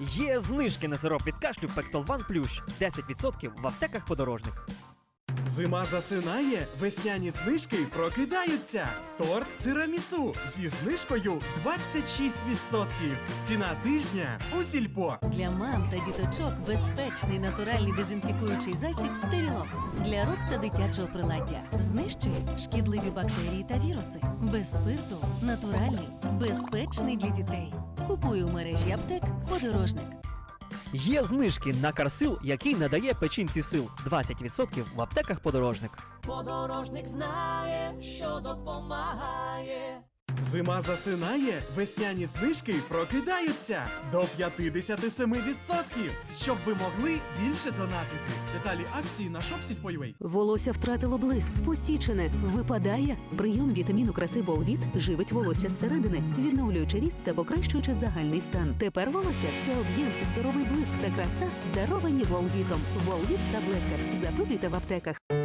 Є знижки на сироп від кашлю Пектолван Плющ 10% в аптеках подорожник. Зима засинає, весняні знижки прокидаються. Торт тирамісу зі знижкою 26%. Ціна тижня у сільпо. Для мам та діточок безпечний натуральний дезінфікуючий засіб Стерілокс для рук та дитячого приладдя. Знищує шкідливі бактерії та віруси. Без спирту, натуральний, безпечний для дітей. Купуй у мережі аптек подорожник. Є знижки на карсил, який надає печінці сил 20% в аптеках подорожник. Подорожник знає, що допомагає. Зима засинає, весняні знижки прокидаються до 57%, щоб ви могли більше донатити. Деталі акції на shopsільпо.ua. Волосся втратило блиск, посічене, випадає. Прийом вітаміну краси Болвіт живить волосся зсередини, відновлюючи ріст та покращуючи загальний стан. Тепер волосся це об'єм, здоровий блиск та краса, даровані Волвітом. Волвіт в таблетках. Запитуйте в аптеках.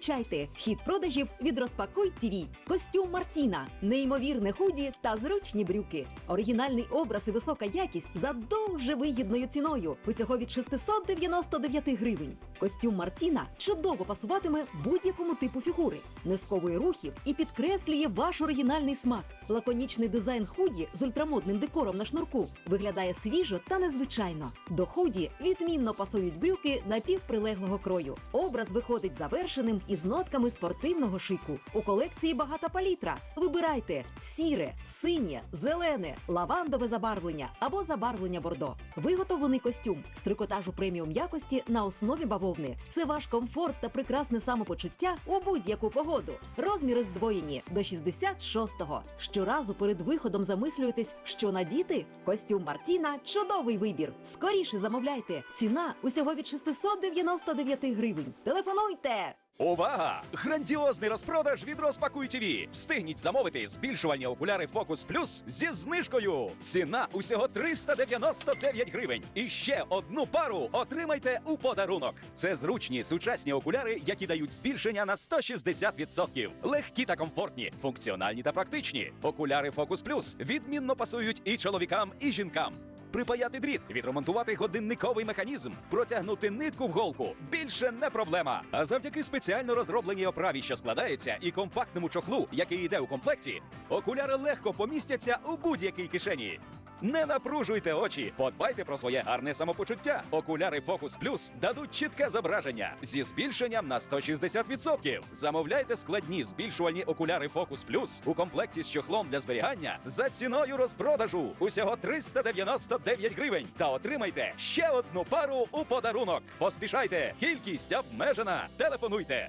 Зустрічайте хід продажів від Розпакуй ТІВІ. Костюм Мартіна, неймовірне худі та зручні брюки. Оригінальний образ і висока якість за дуже вигідною ціною. Усього від 699 гривень. Костюм Мартіна чудово пасуватиме будь-якому типу фігури, не сковує рухів і підкреслює ваш оригінальний смак. Лаконічний дизайн худі з ультрамодним декором на шнурку виглядає свіжо та незвичайно. До худі відмінно пасують брюки напівприлеглого крою. Образ виходить завершеним із нотками спортивного шику. У колекції багата палітра. Вибирайте сіре, синє, зелене, лавандове забарвлення або забарвлення бордо. Виготовлений костюм з трикотажу преміум якості на основі бавовни. Це ваш комфорт та прекрасне самопочуття у будь-яку погоду. Розміри здвоєні до 66-го. Щоразу перед виходом замислюєтесь, що надіти? Костюм Мартіна чудовий вибір. Скоріше замовляйте. Ціна усього від 699 гривень. Телефонуйте! Увага! Грандіозний розпродаж від Розпакуй ТВ! Встигніть замовити збільшувальні окуляри Focus Plus зі знижкою. Ціна усього 399 гривень. І ще одну пару отримайте у подарунок. Це зручні сучасні окуляри, які дають збільшення на 160%. Легкі та комфортні, функціональні та практичні. Окуляри Focus Plus відмінно пасують і чоловікам, і жінкам. Припаяти дріт, відремонтувати годинниковий механізм, протягнути нитку в голку більше не проблема. А завдяки спеціально розробленій оправі, що складається, і компактному чохлу, який йде у комплекті, окуляри легко помістяться у будь-якій кишені. Не напружуйте очі, подбайте про своє гарне самопочуття. Окуляри Focus Plus дадуть чітке зображення зі збільшенням на 160%. Замовляйте складні збільшувальні окуляри Focus Plus у комплекті з чохлом для зберігання за ціною розпродажу усього 399 гривень. Та отримайте ще одну пару у подарунок. Поспішайте! Кількість обмежена. Телефонуйте.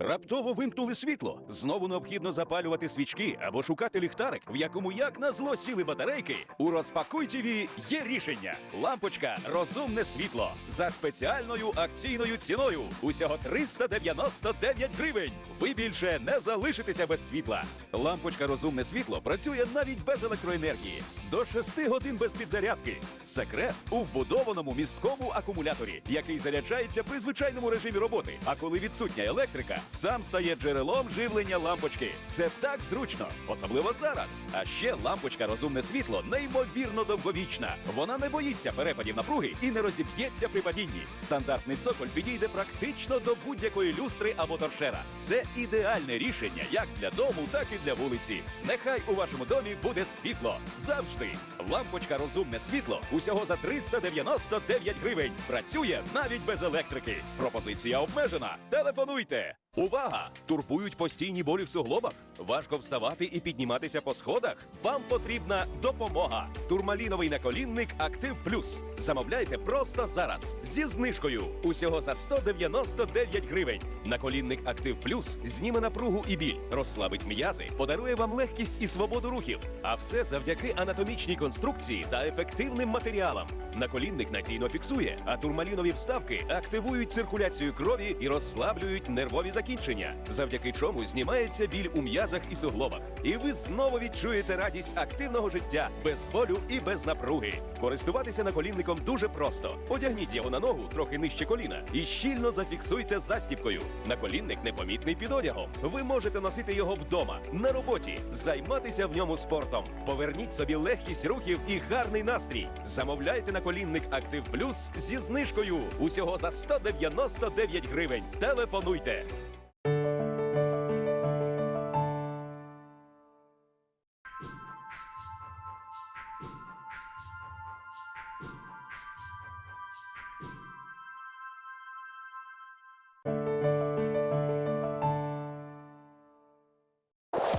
Раптово вимкнули світло. Знову необхідно запалювати свічки або шукати ліхтарик, в якому як на зло сіли батарейки. У розпакуй ТВ є рішення. Лампочка розумне світло за спеціальною акційною ціною. Усього 399 гривень. Ви більше не залишитеся без світла. Лампочка розумне світло працює навіть без електроенергії. До 6 годин без підзарядки. Секрет у вбудованому місткому акумуляторі, який заряджається при звичайному режимі роботи. А коли відсутня електрика, сам стає джерелом живлення лампочки. Це так зручно, особливо зараз. А ще лампочка розумне світло неймовірно довговічна. Вона не боїться перепадів напруги і не розіб'ється при падінні. Стандартний цоколь підійде практично до будь-якої люстри або торшера. Це ідеальне рішення як для дому, так і для вулиці. Нехай у вашому домі буде світло завжди. Лампочка розумне світло усього за 399 гривень. Працює навіть без електрики. Пропозиція обмежена. Телефонуйте. Увага! Турбують постійні болі в суглобах. Важко вставати і підніматися по сходах. Вам потрібна допомога. Турмаліновий наколінник Актив Плюс. Замовляйте просто зараз зі знижкою. Усього за 199 гривень. Наколінник Актив Плюс зніме напругу і біль, розслабить м'язи, подарує вам легкість і свободу рухів. А все завдяки анатомічній конструкції та ефективним матеріалам. Наколінник надійно фіксує, а турмалінові вставки активують циркуляцію крові і розслаблюють нервові закінчення, завдяки чому знімається біль у м'язах і суглобах. І ви знову відчуєте радість активного життя без болю і без напруги. Користуватися наколінником дуже просто. Одягніть його на ногу трохи нижче коліна і щільно зафіксуйте застіпкою. Наколінник непомітний під одягом. Ви можете носити його вдома, на роботі, займатися в ньому спортом. Поверніть собі легкість рухів і гарний настрій. Замовляйте наколінник Актив Плюс зі знижкою усього за 199 гривень. Телефонуйте.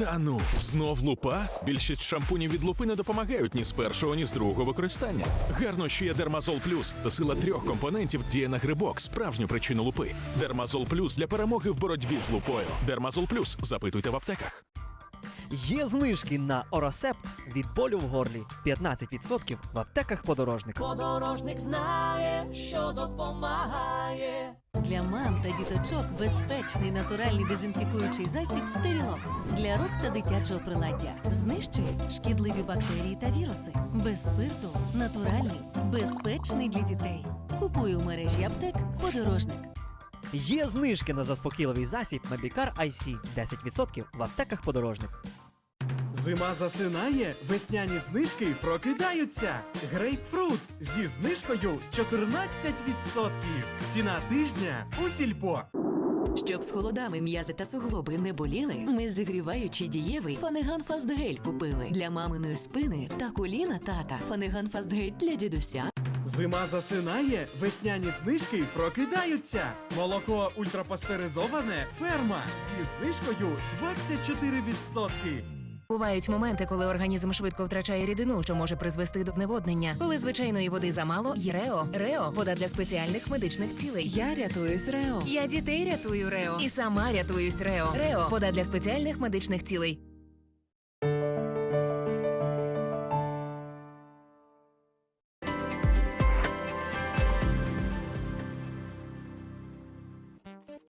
Та ну, знов лупа? Більшість шампунів від лупи не допомагають ні з першого, ні з другого використання. Гарно, що є Дермазол Плюс. Сила трьох компонентів діє на грибок, справжню причину лупи. Дермазол Плюс для перемоги в боротьбі з лупою. Дермазол Плюс. Запитуйте в аптеках. Є знижки на Оросепт від болю в горлі 15% в аптеках подорожник. Подорожник знає, що допомагає. Для мам та діточок безпечний натуральний дезінфікуючий засіб Стерілокс для рук та дитячого приладдя. Знищує шкідливі бактерії та віруси. Без спирту, натуральний, безпечний для дітей. Купуй у мережі аптек подорожник. Є знижки на заспокійливий засіб Мебікар IC 10% в аптеках подорожник. Зима засинає, весняні знижки прокидаються. Грейпфрут зі знижкою 14%. Ціна тижня у сільпо. Щоб з холодами м'язи та суглоби не боліли, ми зігріваючи дієвий Фанеган Фастгель купили для маминої спини та коліна тата. Фанеган Фастгель для дідуся Зима засинає, весняні знижки прокидаються. Молоко ультрапастеризоване ферма зі знижкою 24%. Бувають моменти, коли організм швидко втрачає рідину, що може призвести до зневоднення. Коли звичайної води замало, є Рео. Рео вода для спеціальних медичних цілей. Я рятуюсь Рео. Я дітей рятую Рео і сама рятуюсь Рео. Рео вода для спеціальних медичних цілей.